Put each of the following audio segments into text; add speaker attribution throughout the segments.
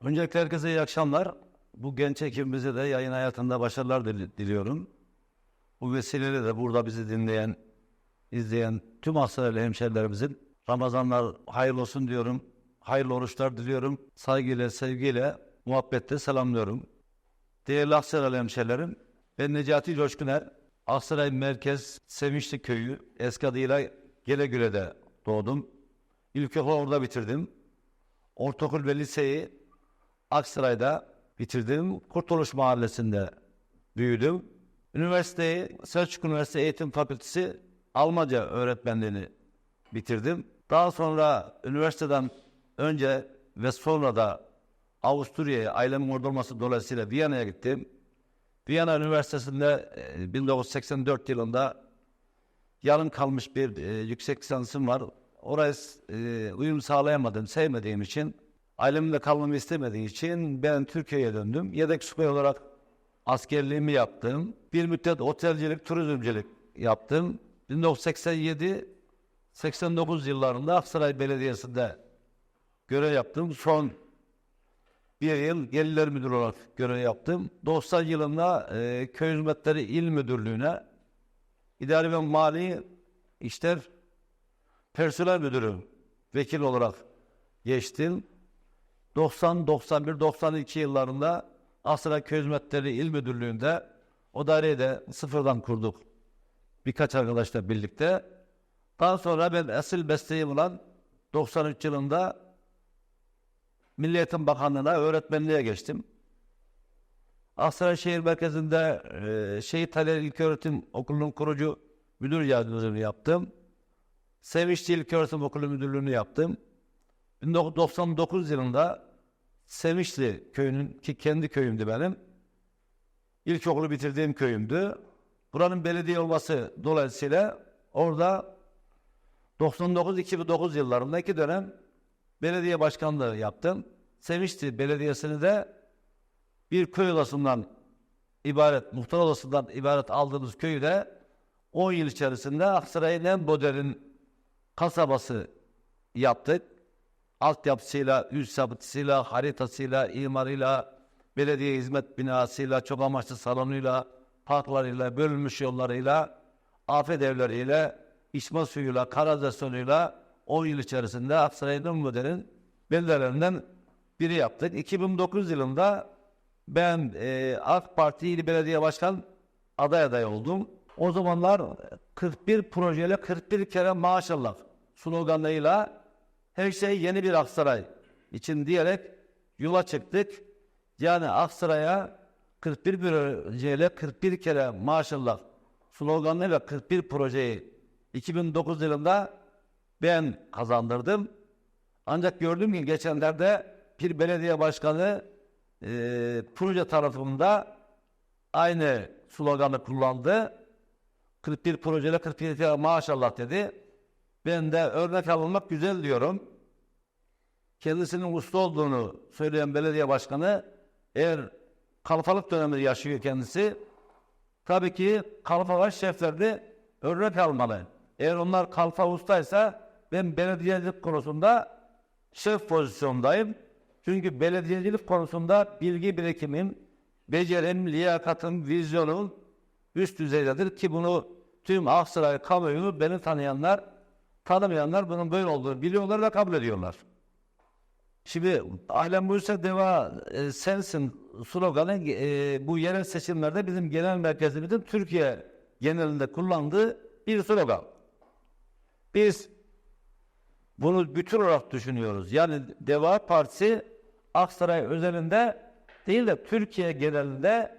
Speaker 1: Öncelikle herkese iyi akşamlar. Bu genç ekibimize de yayın hayatında başarılar dili- diliyorum. Bu vesileyle de burada bizi dinleyen, izleyen tüm Aksaraylı hemşerilerimizin Ramazanlar hayırlı olsun diyorum. Hayırlı oruçlar diliyorum. Saygıyla, sevgiyle, muhabbetle selamlıyorum. Değerli Aksaraylı hemşerilerim, ben Necati Coşkuner. Aksaray Merkez Sevinçli Köyü, eski adıyla Gelegüle'de doğdum. İlkokulu orada bitirdim. Ortaokul ve liseyi Aksaray'da bitirdim. Kurtuluş Mahallesi'nde büyüdüm. Üniversiteyi Selçuk Üniversitesi Eğitim Fakültesi Almanca öğretmenliğini bitirdim. Daha sonra üniversiteden önce ve sonra da Avusturya'ya ailemin orada olması dolayısıyla Viyana'ya gittim. Viyana Üniversitesi'nde e, 1984 yılında yarım kalmış bir e, yüksek lisansım var. Oraya e, uyum sağlayamadım, sevmediğim için, ailemle kalmamı istemediği için ben Türkiye'ye döndüm. Yedek subay olarak askerliğimi yaptım. Bir müddet otelcilik, turizmcilik yaptım. 1987-89 yıllarında Aksaray Belediyesi'nde görev yaptım. Son bir yıl Gelirler Müdürü olarak görev yaptım. 90 yılında e, Köy Hizmetleri İl Müdürlüğü'ne İdari ve Mali İşler Personel Müdürü vekil olarak geçtim. 90, 91, 92 yıllarında Asra Köy Hizmetleri İl Müdürlüğü'nde o daireyi de sıfırdan kurduk. Birkaç arkadaşla birlikte. Daha sonra ben asıl mesleğim olan 93 yılında Milli Eğitim Bakanlığı'na öğretmenliğe geçtim. Aksaray Şehir Merkezi'nde e, Şehit Halil İlköğretim Okulu'nun kurucu müdür yardımcılığını yaptım. Sevinçli İlköğretim Okulu müdürlüğünü yaptım. 1999 yılında Sevinçli köyünün ki kendi köyümdü benim. İlkokulu bitirdiğim köyümdü. Buranın belediye olması dolayısıyla orada 99-2009 yıllarında iki dönem belediye başkanlığı yaptım. Sevinçli Belediyesi'ni de bir köy odasından ibaret, muhtar odasından ibaret aldığımız köyü de 10 yıl içerisinde Aksaray'ın en modern kasabası yaptık. Altyapısıyla, üst yapısıyla, haritasıyla, imarıyla, belediye hizmet binasıyla, çok amaçlı salonuyla, parklarıyla, bölünmüş yollarıyla, afet evleriyle, içme suyuyla, kanalizasyonuyla 10 yıl içerisinde Aksaray'ın en modern beldelerinden biri yaptık. 2009 yılında ben e, AK Parti İl Belediye Başkan aday aday oldum. O zamanlar 41 projeyle 41 kere maşallah sloganıyla her şey yeni bir Aksaray için diyerek yola çıktık. Yani Aksaray'a 41 projeyle 41 kere maşallah sloganıyla 41 projeyi 2009 yılında ben kazandırdım. Ancak gördüm ki geçenlerde bir belediye başkanı e, proje tarafında aynı sloganı kullandı. 41 projeyle 41 kere maşallah dedi. Ben de örnek alınmak güzel diyorum. Kendisinin usta olduğunu söyleyen belediye başkanı eğer kalfalık dönemi yaşıyor kendisi tabii ki kalfalar şeflerini örnek almalı. Eğer onlar kalfa ustaysa ben belediyecilik konusunda şef pozisyondayım. Çünkü belediyecilik konusunda bilgi birikimim, becerim, liyakatım, vizyonum üst düzeydedir ki bunu tüm Aksaray kamuoyu beni tanıyanlar, tanımayanlar bunun böyle olduğunu biliyorlar ve kabul ediyorlar. Şimdi Ailem Buysa Deva e, sensin sloganı e, bu yerel seçimlerde bizim genel merkezimizin Türkiye genelinde kullandığı bir slogan. Biz bunu bütün olarak düşünüyoruz. Yani Deva Partisi Aksaray özelinde değil de Türkiye genelinde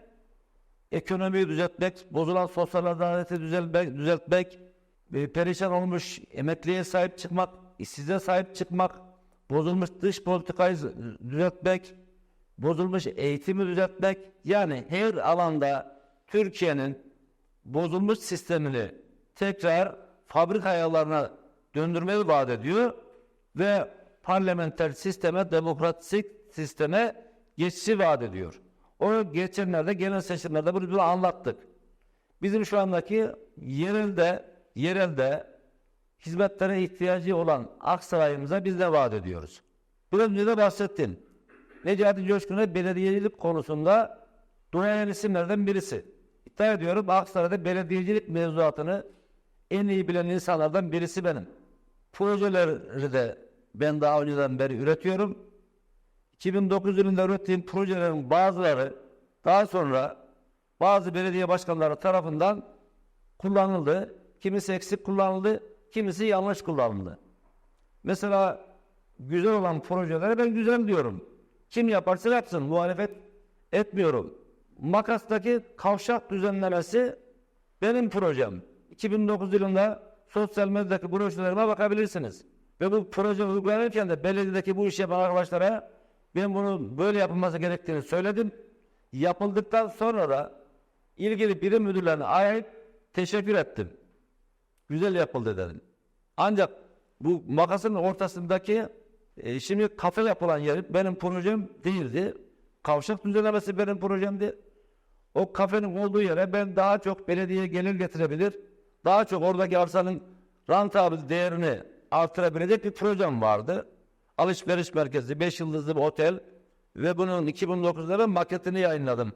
Speaker 1: ekonomiyi düzeltmek, bozulan sosyal adaleti düzeltmek, düzeltmek, e, perişan olmuş emekliye sahip çıkmak, işsize sahip çıkmak, bozulmuş dış politikayı düzeltmek, bozulmuş eğitimi düzeltmek, yani her alanda Türkiye'nin bozulmuş sistemini tekrar fabrika ayarlarına döndürmeyi vaat ediyor ve parlamenter sisteme, demokratik sisteme geçişi vaat ediyor. O geçenlerde genel seçimlerde bunu anlattık. Bizim şu andaki yerelde, yerelde hizmetlere ihtiyacı olan Aksaray'ımıza biz de vaat ediyoruz. Biraz önce de bahsettim. Necati Coşkun'a belediyecilik konusunda duayen isimlerden birisi. İddia ediyorum Aksaray'da belediyecilik mevzuatını en iyi bilen insanlardan birisi benim. Projeleri de ben daha önceden beri üretiyorum. 2009 yılında ürettiğim projelerin bazıları daha sonra bazı belediye başkanları tarafından kullanıldı. Kimisi eksik kullanıldı, kimisi yanlış kullanıldı. Mesela güzel olan projelere ben güzel diyorum. Kim yaparsa yapsın, muhalefet etmiyorum. Makas'taki kavşak düzenlemesi benim projem. 2009 yılında sosyal medyadaki broşürlerime bakabilirsiniz. Ve bu proje uygulanırken de belediyedeki bu işi yapan arkadaşlara ben bunu böyle yapılması gerektiğini söyledim. Yapıldıktan sonra da ilgili birim müdürlerine arayıp teşekkür ettim. Güzel yapıldı dedim. Ancak bu makasın ortasındaki e, şimdi kafe yapılan yer benim projem değildi. Kavşak düzenlemesi benim projemdi. O kafenin olduğu yere ben daha çok belediye gelir getirebilir, daha çok oradaki arsanın rantabil değerini artırabilecek bir projem vardı. Alışveriş merkezi, 5 yıldızlı bir otel ve bunun 2009'da ben maketini yayınladım.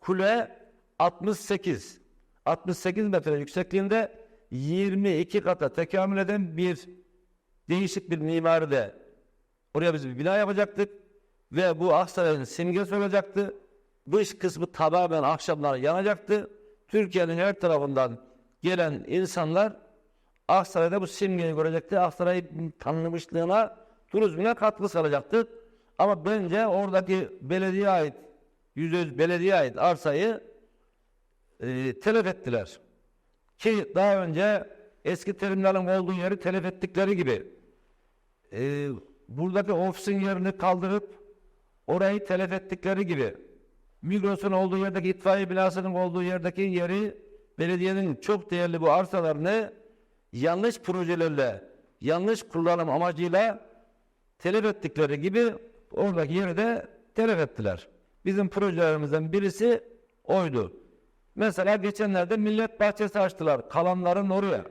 Speaker 1: Kule 68. 68 metre yüksekliğinde 22 kata tekamül eden bir değişik bir mimaride oraya biz bir bina yapacaktık ve bu Aksaray'ın simgesi olacaktı. Dış kısmı tamamen akşamlar yanacaktı. Türkiye'nin her tarafından gelen insanlar Aksaray'da bu simgeyi görecekti. Aksaray'ın tanınmışlığına, turizmine katkı sağlayacaktı. Ama bence oradaki belediye ait, yüzde belediye ait arsayı e, telef ettiler. Ki daha önce eski terimlerin olduğu yeri telef ettikleri gibi e, buradaki ofisin yerini kaldırıp orayı telef ettikleri gibi Migros'un olduğu yerdeki itfaiye binasının olduğu yerdeki yeri belediyenin çok değerli bu arsalarını yanlış projelerle, yanlış kullanım amacıyla telef ettikleri gibi oradaki yeri de telef ettiler. Bizim projelerimizden birisi oydu. Mesela geçenlerde millet bahçesi açtılar. Kalanların oraya.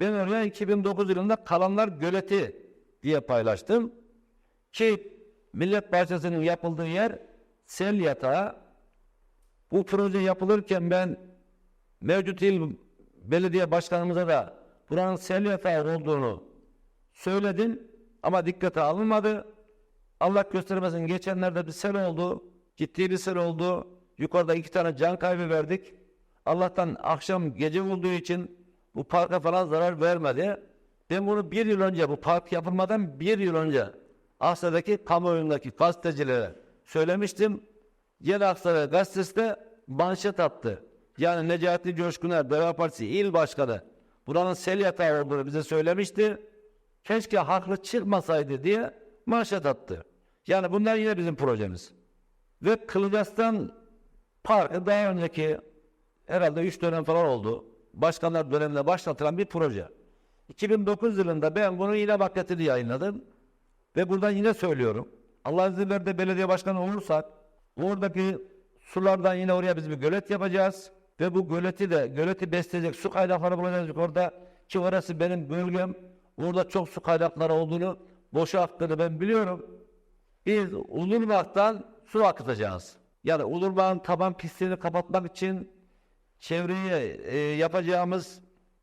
Speaker 1: Ben oraya 2009 yılında Kalanlar Göleti diye paylaştım. Ki millet bahçesinin yapıldığı yer sel yatağı. Bu proje yapılırken ben mevcut il belediye başkanımıza da buranın sel yatağı olduğunu söyledim ama dikkate alınmadı. Allah göstermesin geçenlerde bir sel oldu. Ciddi bir sel oldu. Yukarıda iki tane can kaybı verdik. Allah'tan akşam gece olduğu için bu parka falan zarar vermedi. Ben bunu bir yıl önce bu park yapılmadan bir yıl önce Aksaray'daki kamuoyundaki gazetecilere söylemiştim. Yeni Aksaray gazetesi de manşet attı. Yani Necati Coşkuner, Deva Partisi il başkanı buranın sel yatağı olduğunu bize söylemişti. Keşke haklı çıkmasaydı diye manşet attı. Yani bunlar yine bizim projemiz. Ve Kılıçdaroğlu Parkı daha önceki herhalde 3 dönem falan oldu. Başkanlar döneminde başlatılan bir proje. 2009 yılında ben bunu yine maketini yayınladım. Ve buradan yine söylüyorum. Allah izin verir de belediye başkanı olursak oradaki sulardan yine oraya biz bir gölet yapacağız. Ve bu göleti de göleti besleyecek su kaynakları bulacağız orada. Ki orası benim bölgem. Orada çok su kaynakları olduğunu, boşa aktığını ben biliyorum. Biz Ulurmak'tan su akıtacağız. Yani Ulurmak'ın taban pisliğini kapatmak için çevreye e, yapacağımız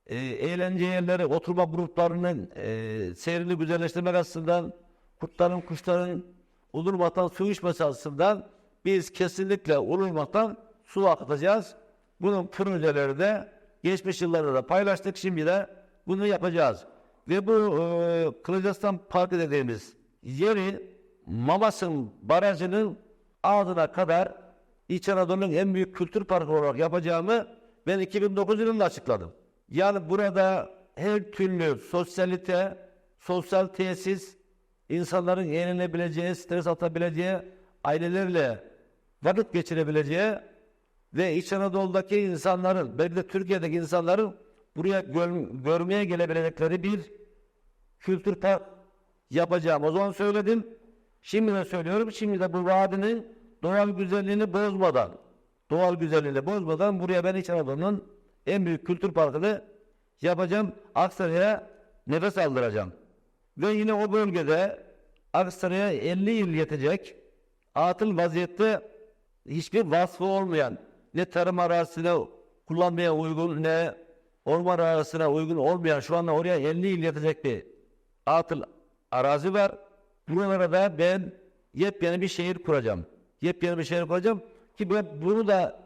Speaker 1: e, eğlence yerleri, oturma gruplarının e, seyrini güzelleştirmek açısından, kurtların, kuşların Ulurmak'tan su içmesi açısından biz kesinlikle Ulurmak'tan su akıtacağız. Bunun projeleri de geçmiş yıllarda da paylaştık. Şimdi de bunu yapacağız. Ve bu e, Kılıçdaroğlu Parkı dediğimiz yeri Mamas'ın barajının ağzına kadar İç Anadolu'nun en büyük kültür parkı olarak yapacağımı ben 2009 yılında açıkladım. Yani burada her türlü sosyalite, sosyal tesis, insanların eğlenebileceği, stres atabileceği, ailelerle vakit geçirebileceği ve İç Anadolu'daki insanların, belki de Türkiye'deki insanların buraya gör- görmeye gelebilecekleri bir kültür park yapacağım. O zaman söyledim. Şimdi de söylüyorum. Şimdi de bu vadinin doğal güzelliğini bozmadan, doğal güzelliğini bozmadan buraya ben İç Anadolu'nun en büyük kültür parkını yapacağım. Aksaray'a nefes aldıracağım. Ve yine o bölgede Aksaray'a 50 yıl yetecek atıl vaziyette hiçbir vasfı olmayan ne tarım arazisine kullanmaya uygun ne orman arazisine uygun olmayan şu anda oraya 50 yıl yatacak bir atıl arazi var. Buralara da ben yepyeni bir şehir kuracağım. Yepyeni bir şehir kuracağım ki ben bunu da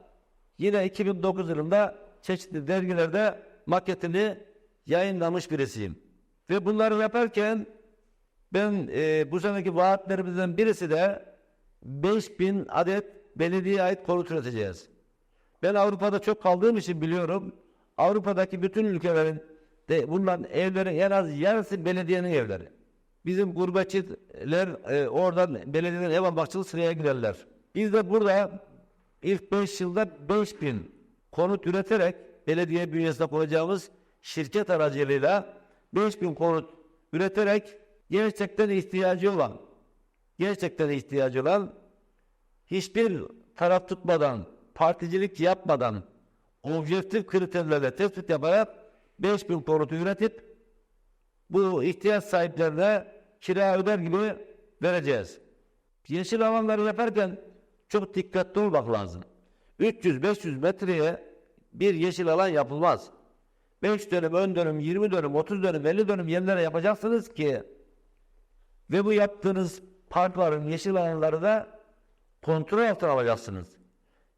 Speaker 1: yine 2009 yılında çeşitli dergilerde maketini yayınlamış birisiyim. Ve bunları yaparken ben e, bu seneki vaatlerimizden birisi de 5000 adet belediyeye ait konut üreteceğiz. Ben Avrupa'da çok kaldığım için biliyorum. Avrupa'daki bütün ülkelerin de bunların evleri en az yarısı belediyenin evleri. Bizim gurbetçiler e, oradan belediyeden ev almak sıraya girerler. Biz de burada ilk 5 yılda 5000 konut üreterek belediye bünyesinde kuracağımız şirket aracılığıyla 5000 konut üreterek gerçekten ihtiyacı olan gerçekten ihtiyacı olan hiçbir taraf tutmadan, particilik yapmadan, objektif kriterlerle tespit yaparak 5000 konutu üretip bu ihtiyaç sahiplerine kira öder gibi vereceğiz. Yeşil alanları yaparken çok dikkatli olmak lazım. 300-500 metreye bir yeşil alan yapılmaz. 5 dönüm, ön dönüm, 20 dönüm, 30 dönüm, 50 dönüm yerlere yapacaksınız ki ve bu yaptığınız parkların, yeşil alanları da kontrol altına alacaksınız.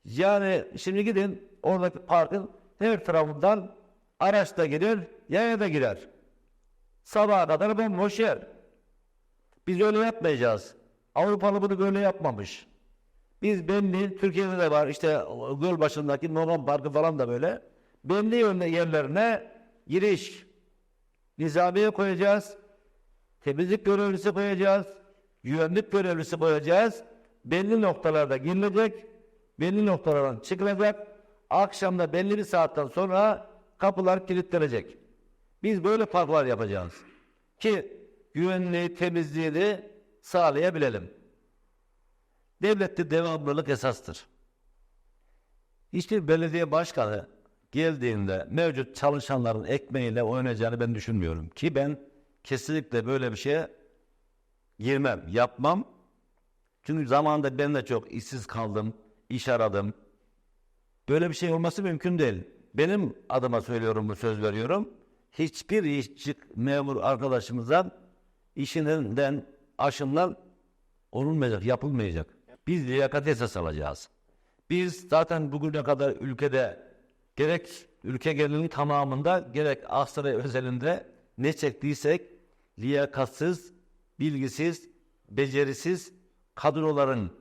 Speaker 1: Yani şimdi gidin oradaki parkın her tarafından araç da girer, yaya da girer. Sabaha kadar bomboş yer. Biz öyle yapmayacağız. Avrupalı bunu böyle yapmamış. Biz belli, Türkiye'de de var işte göl başındaki Nogan Parkı falan da böyle. Yönde yerlerine giriş, nizamiye koyacağız. Temizlik görevlisi koyacağız. Güvenlik görevlisi koyacağız. Belli noktalarda girilecek. Belli noktalardan çıkılacak. Akşamda belli bir saatten sonra kapılar kilitlenecek. Biz böyle parklar yapacağız. Ki güvenliği, temizliğini sağlayabilelim. Devlette devamlılık esastır. Hiçbir belediye başkanı geldiğinde mevcut çalışanların ekmeğiyle oynayacağını ben düşünmüyorum. Ki ben kesinlikle böyle bir şeye girmem, yapmam. Çünkü zamanında ben de çok işsiz kaldım, iş aradım. Böyle bir şey olması mümkün değil. Benim adıma söylüyorum bu söz veriyorum. Hiçbir işçi memur arkadaşımızdan işinden aşımdan olunmayacak, yapılmayacak. Biz liyakat esas alacağız. Biz zaten bugüne kadar ülkede gerek ülke genelinin tamamında gerek Aksaray özelinde ne çektiysek liyakatsız, bilgisiz, becerisiz kadroların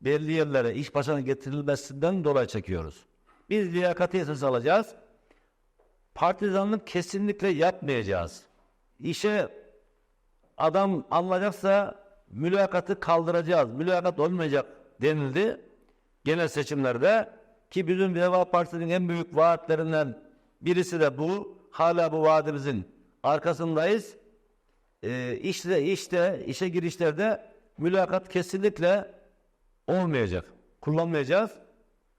Speaker 1: belli yerlere iş başına getirilmesinden dolayı çekiyoruz. Biz liyakati esas alacağız. Partizanlık kesinlikle yapmayacağız. İşe adam alınacaksa mülakatı kaldıracağız. Mülakat olmayacak denildi genel seçimlerde ki bizim Deva Partisi'nin en büyük vaatlerinden birisi de bu. Hala bu vaadimizin arkasındayız. Ee, işte, işte, işe girişlerde mülakat kesinlikle olmayacak. Kullanmayacağız.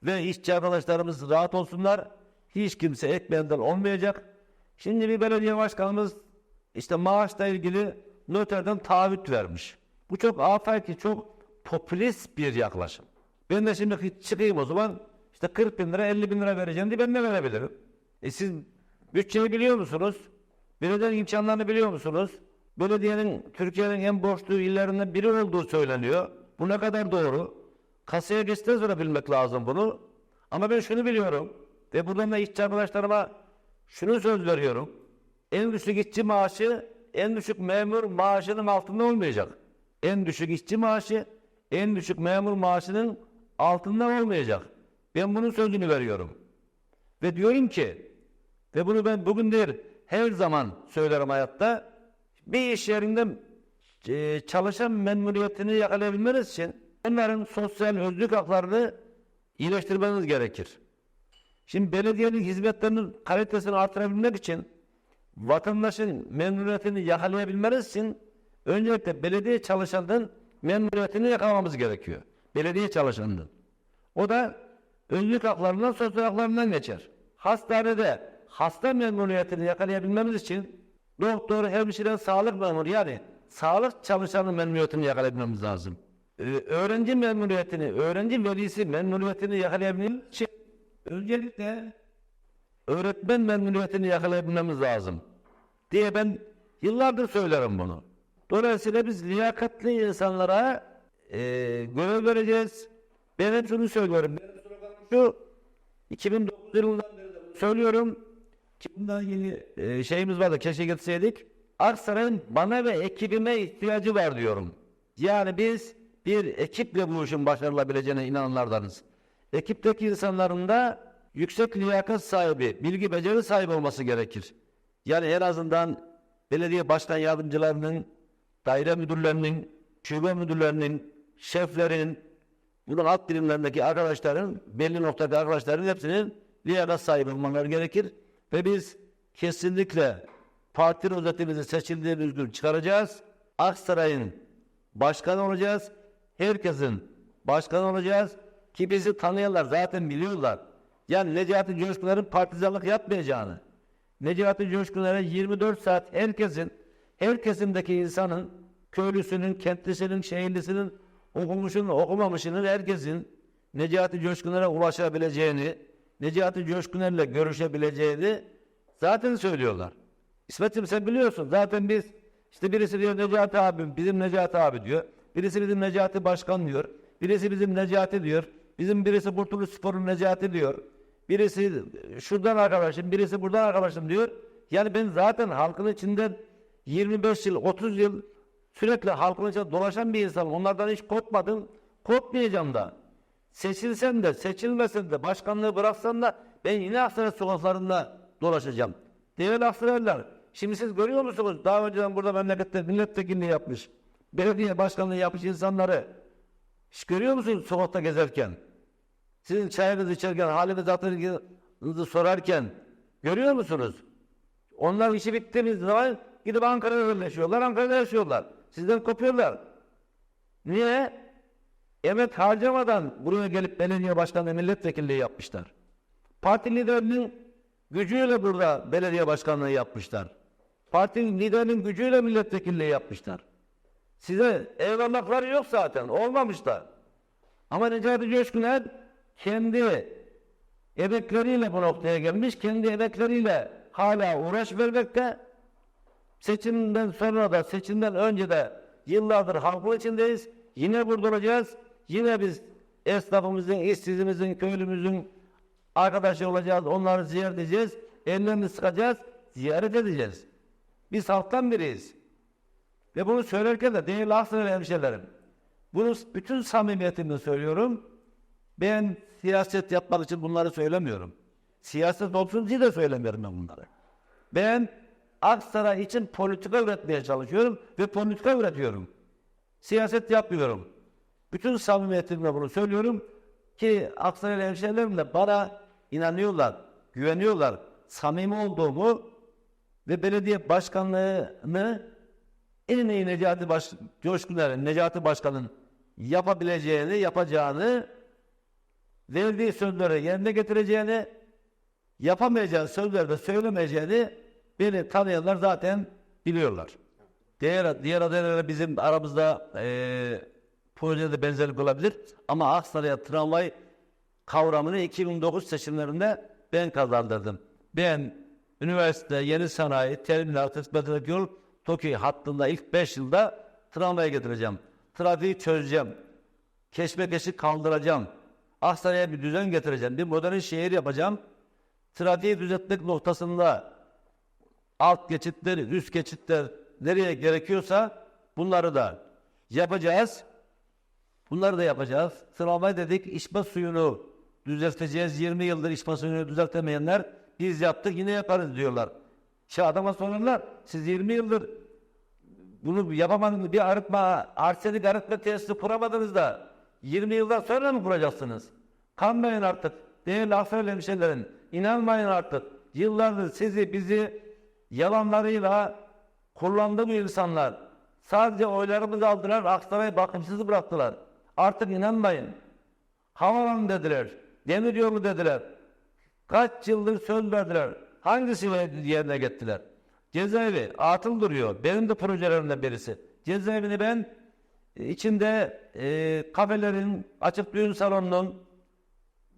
Speaker 1: Ve işçi arkadaşlarımız rahat olsunlar. Hiç kimse ekmeğinden olmayacak. Şimdi bir belediye başkanımız işte maaşla ilgili noterden taahhüt vermiş. Bu çok afaki, çok popülist bir yaklaşım. Ben de şimdi çıkayım o zaman işte 40 bin lira 50 bin lira vereceğim diye ben de verebilirim. E siz bütçeyi biliyor musunuz? Belediyenin imkanlarını biliyor musunuz? Belediyenin Türkiye'nin en borçlu illerinden biri olduğu söyleniyor. Bu ne kadar doğru? Kasaya sonra bilmek lazım bunu. Ama ben şunu biliyorum. Ve buradan da işçi arkadaşlarıma şunu söz veriyorum. En düşük işçi maaşı en düşük memur maaşının altında olmayacak. En düşük işçi maaşı en düşük memur maaşının altında olmayacak. Ben bunun sözünü veriyorum. Ve diyorum ki ve bunu ben bugün değil her zaman söylerim hayatta bir iş yerinde e, çalışan memnuniyetini yakalayabilmeniz için onların sosyal özlük haklarını iyileştirmeniz gerekir. Şimdi belediyenin hizmetlerinin kalitesini artırabilmek için vatandaşın memnuniyetini yakalayabilmeniz için öncelikle belediye çalışanının memnuniyetini yakalamamız gerekiyor. Belediye çalışanının. O da özlük haklarından, sosyal haklarından geçer. Hastanede hasta memnuniyetini yakalayabilmemiz için doktor, hemşire, sağlık memuru yani sağlık çalışanının memnuniyetini yakalayabilmemiz lazım. e, öğrenci memnuniyetini, öğrenci velisi memnuniyetini yakalayabilmek için öncelikle öğretmen memnuniyetini yakalayabilmemiz lazım diye ben yıllardır söylerim bunu. Dolayısıyla biz liyakatli insanlara e, görev vereceğiz. Ben hep şunu söylüyorum. Benim sloganım şu 2009 yılından beri söylüyorum. Bundan yeni e, şeyimiz vardı. Keşke getirseydik. Aksaray'ın bana ve ekibime ihtiyacı var diyorum. Yani biz bir ekiple bu işin başarılabileceğine inananlardanız. Ekipteki insanların da yüksek liyakat sahibi, bilgi beceri sahibi olması gerekir. Yani en azından belediye başkan yardımcılarının, daire müdürlerinin, şube müdürlerinin, şeflerin, bunun alt birimlerindeki arkadaşların, belli noktadaki arkadaşların hepsinin liyakat sahibi olmaları gerekir. Ve biz kesinlikle parti rozetimizi seçildiğimiz gün çıkaracağız. Aksaray'ın başkanı olacağız. Herkesin başkanı olacağız. Ki bizi tanıyanlar zaten biliyorlar. Yani Necati Coşkunlar'ın partizanlık yapmayacağını. Necati Coşkunlar'a 24 saat herkesin, her kesimdeki insanın, köylüsünün, kentlisinin, şehirlisinin, okumuşunun, okumamışının herkesin Necati Coşkunlar'a ulaşabileceğini, Necati Coşkunlar'la görüşebileceğini zaten söylüyorlar. İsmet'ciğim sen biliyorsun zaten biz işte birisi diyor Necati abim, bizim Necati abi diyor. Birisi bizim Necati Başkan diyor. Birisi bizim Necati diyor. Bizim birisi Kurtuluş Spor'un Necati diyor. Birisi şuradan arkadaşım, birisi buradan arkadaşım diyor. Yani ben zaten halkın içinden 25 yıl, 30 yıl sürekli halkın içinde dolaşan bir insanım. Onlardan hiç korkmadım, korkmayacağım da. Seçilsem de, seçilmesem de, başkanlığı bıraksam da ben yine Aksaray sokaklarında dolaşacağım. Değerli Aksaraylılar, şimdi siz görüyor musunuz? Daha önceden burada memlekette milletvekilliği yapmış, belediye başkanlığı yapmış insanları. Hiç görüyor musunuz sokakta gezerken? Sizin çayınızı içerken, halinizi hatırınızı sorarken görüyor musunuz? Onlar işi bittiğiniz zaman gidip Ankara'ya yerleşiyorlar, Ankara'da yaşıyorlar. Sizden kopuyorlar. Niye? Emek harcamadan buraya gelip belediye başkanlığı milletvekilliği yapmışlar. Parti liderinin gücüyle burada belediye başkanlığı yapmışlar. Parti liderinin gücüyle milletvekilliği yapmışlar. Size evlatlıkları yok zaten. Olmamış da. Ama Necati Coşkuner kendi emekleriyle bu noktaya gelmiş. Kendi emekleriyle hala uğraş vermekte. Seçimden sonra da seçimden önce de yıllardır halkın içindeyiz. Yine burada olacağız. Yine biz esnafımızın, işsizimizin, köylümüzün arkadaşı olacağız. Onları ziyaret edeceğiz. Ellerini sıkacağız. Ziyaret edeceğiz. Biz halktan biriyiz. Ve bunu söylerken de değerli Aksaray hemşehrilerim, bunu bütün samimiyetimle söylüyorum. Ben siyaset yapmak için bunları söylemiyorum. Siyaset olsun diye de söylemiyorum ben bunları. Ben Aksaray için politika üretmeye çalışıyorum ve politika üretiyorum. Siyaset yapmıyorum. Bütün samimiyetimle bunu söylüyorum ki Aksaray hemşehrilerim de bana inanıyorlar, güveniyorlar. Samimi olduğumu ve belediye başkanlığını en iyi Necati Baş Coşkuner'in, Necati Başkan'ın yapabileceğini, yapacağını, verdiği sözleri yerine getireceğini, yapamayacağını sözlerde söylemeyeceğini beni tanıyanlar zaten biliyorlar. Diğer, diğer adaylarla bizim aramızda eee projede benzerlik olabilir ama Aksaray'a tramvay kavramını 2009 seçimlerinde ben kazandırdım. Ben üniversite, yeni sanayi, terminal, kısmetlik yol, TOKİ hattında ilk 5 yılda tramvaya getireceğim. Trafiği çözeceğim. Keşmekeşi kaldıracağım. Aksaray'a bir düzen getireceğim. Bir modern şehir yapacağım. Trafiği düzeltmek noktasında alt geçitler, üst geçitler nereye gerekiyorsa bunları da yapacağız. Bunları da yapacağız. Tramvay dedik, içme suyunu düzelteceğiz. 20 yıldır içme suyunu düzeltemeyenler biz yaptık yine yaparız diyorlar. Şey adama sorarlar, siz 20 yıldır bunu yapamadınız, bir arıtma, arsenik arıtma tesisi kuramadınız da 20 yıldan sonra mı kuracaksınız? Kanmayın artık. Değerli Aksaray hemşehrilerin, inanmayın artık. Yıllardır sizi, bizi yalanlarıyla kullandı bu insanlar. Sadece oylarımızı aldılar, Aksaray'ı bakımsız bıraktılar. Artık inanmayın. Havalan dediler, demir yolu dediler. Kaç yıldır söz verdiler. Hangisi yerine gettiler? Cezaevi atıl duruyor. Benim de projelerimden birisi. Cezaevini ben içinde e, kafelerin, açık düğün salonunun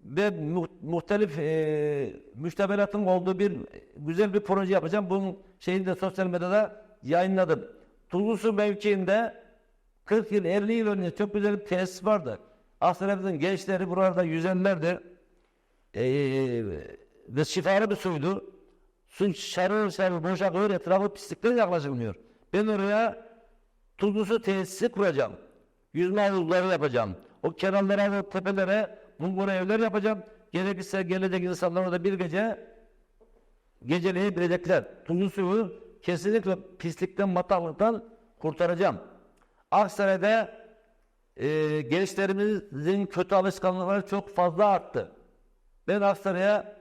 Speaker 1: ve mu- muhtelif e, müştebelatın olduğu bir güzel bir proje yapacağım. Bunun şeyini de sosyal medyada yayınladım. Tuzlusu mevkiinde 40 yıl 50 yıl önce çok güzel bir tesis vardı. Aslında gençleri burada yüzenlerdir. Ee, ve şifalı bir suydu. Su şarıl şarıl boşalıyor etrafı pislikler yaklaşılmıyor. Ben oraya tuzlu su tesisi kuracağım. Yüzme havuzları yapacağım. O kenarlara ve tepelere bulgur evler yapacağım. Gerekirse gelecek insanlar orada bir gece geceleyebilecekler. Tuzlu suyu kesinlikle pislikten, bataklıktan kurtaracağım. Aksaray'da e, gençlerimizin kötü alışkanlıkları çok fazla arttı. Ben Aksaray'a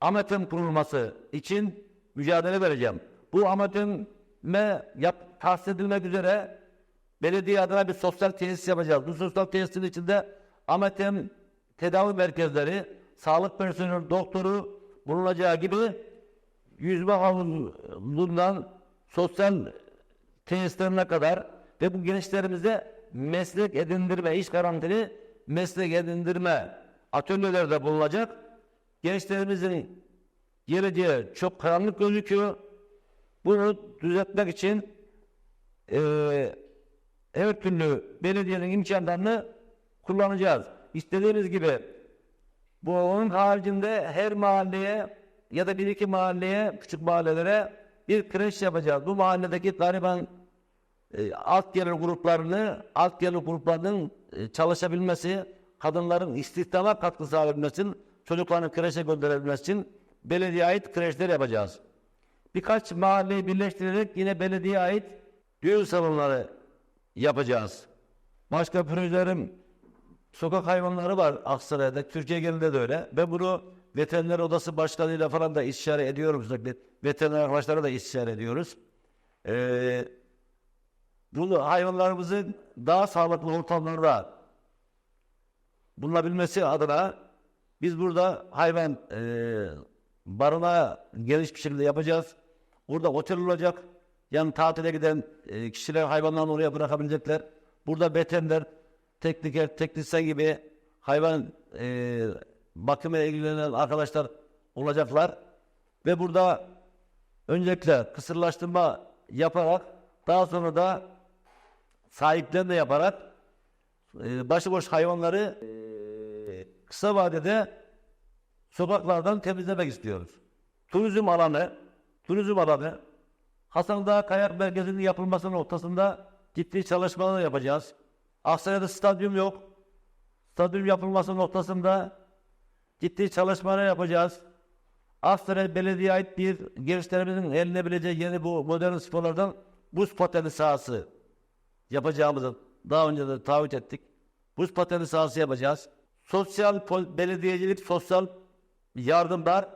Speaker 1: ametem kurulması için mücadele vereceğim. Bu ameteme yap, tahsis edilmek üzere belediye adına bir sosyal tesis yapacağız. Bu sosyal tesisin içinde ametem tedavi merkezleri, sağlık personeli, doktoru bulunacağı gibi yüzme havuzundan sosyal tesislerine kadar ve bu gençlerimize meslek edindirme, iş garantili meslek edindirme atölyelerde bulunacak. Gençlerimizin geleceği çok karanlık gözüküyor. Bunu düzeltmek için eee her türlü belediyenin imkanlarını kullanacağız. İstediğimiz gibi bu onun haricinde her mahalleye ya da bir iki mahalleye, küçük mahallelere bir kreş yapacağız. Bu mahalledeki gariban e, alt gelir gruplarını, alt gelir gruplarının e, çalışabilmesi, kadınların istihdama katkı sağlayabilmesi için, çocukların kreşe gönderebilmesi için belediye ait kreşler yapacağız. Birkaç mahalleyi birleştirerek yine belediye ait düğün salonları yapacağız. Başka projelerim sokak hayvanları var Aksaray'da. Türkiye genelinde de öyle. Ben bunu veteriner odası başkanıyla falan da istişare ediyorum sürekli. Veteriner arkadaşlara da istişare ediyoruz. Ee, bunu hayvanlarımızın daha sağlıklı ortamlarda bulunabilmesi adına biz burada hayvan e, barınağı geniş bir şekilde yapacağız. Burada otel olacak. Yani tatile giden e, kişiler hayvanlarını oraya bırakabilecekler. Burada veteriner, tekniker, teknisyen gibi hayvan e, bakımıyla ilgilenen arkadaşlar olacaklar. Ve burada öncelikle kısırlaştırma yaparak daha sonra da sahiplerini yaparak e, başıboş hayvanları e, kısa vadede sokaklardan temizlemek istiyoruz. Turizm alanı, turizm alanı Hasan Dağı Kayak Merkezi'nin yapılması noktasında ciddi çalışmalar yapacağız. Aksaray'da stadyum yok. Stadyum yapılması noktasında ciddi çalışmalar yapacağız. Aksaray Belediye ait bir gençlerimizin eline bileceği yeni bu modern sporlardan buz pateni sahası yapacağımızı daha önce de taahhüt ettik. Buz pateni sahası yapacağız. Sosyal belediyecilik, sosyal yardımlar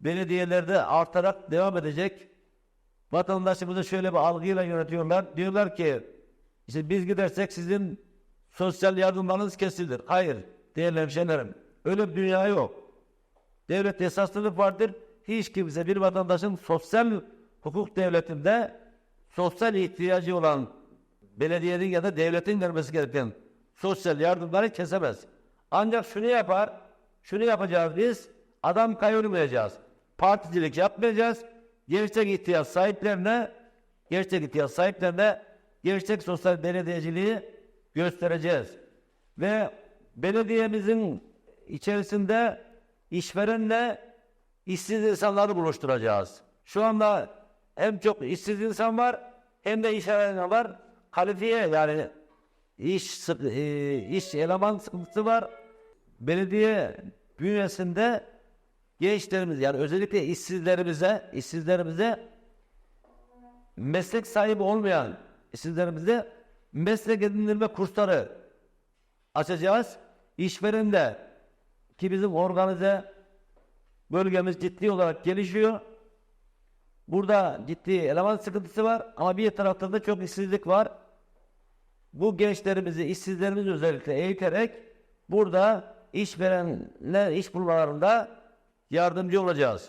Speaker 1: belediyelerde artarak devam edecek. Vatandaşımızı şöyle bir algıyla yönetiyorlar. Diyorlar ki işte biz gidersek sizin sosyal yardımlarınız kesilir. Hayır değerli hemşehrilerim. Öyle bir dünya yok. Devlet esaslılık vardır. Hiç kimse bir vatandaşın sosyal hukuk devletinde sosyal ihtiyacı olan belediyenin ya da devletin vermesi gereken sosyal yardımları kesemez. Ancak şunu yapar, şunu yapacağız biz, adam kayırmayacağız. Particilik yapmayacağız. Gerçek ihtiyaç sahiplerine, gerçek ihtiyaç sahiplerine gerçek sosyal belediyeciliği göstereceğiz. Ve belediyemizin içerisinde işverenle işsiz insanları buluşturacağız. Şu anda hem çok işsiz insan var hem de işveren var. Kalifiye yani iş e, iş eleman sıkıntısı var. Belediye bünyesinde gençlerimiz yani özellikle işsizlerimize işsizlerimize meslek sahibi olmayan işsizlerimize meslek edindirme kursları açacağız. İşveren de ki bizim organize bölgemiz ciddi olarak gelişiyor. Burada ciddi eleman sıkıntısı var ama bir tarafta da çok işsizlik var. Bu gençlerimizi, işsizlerimizi özellikle eğiterek burada işverenler iş bulmalarında yardımcı olacağız.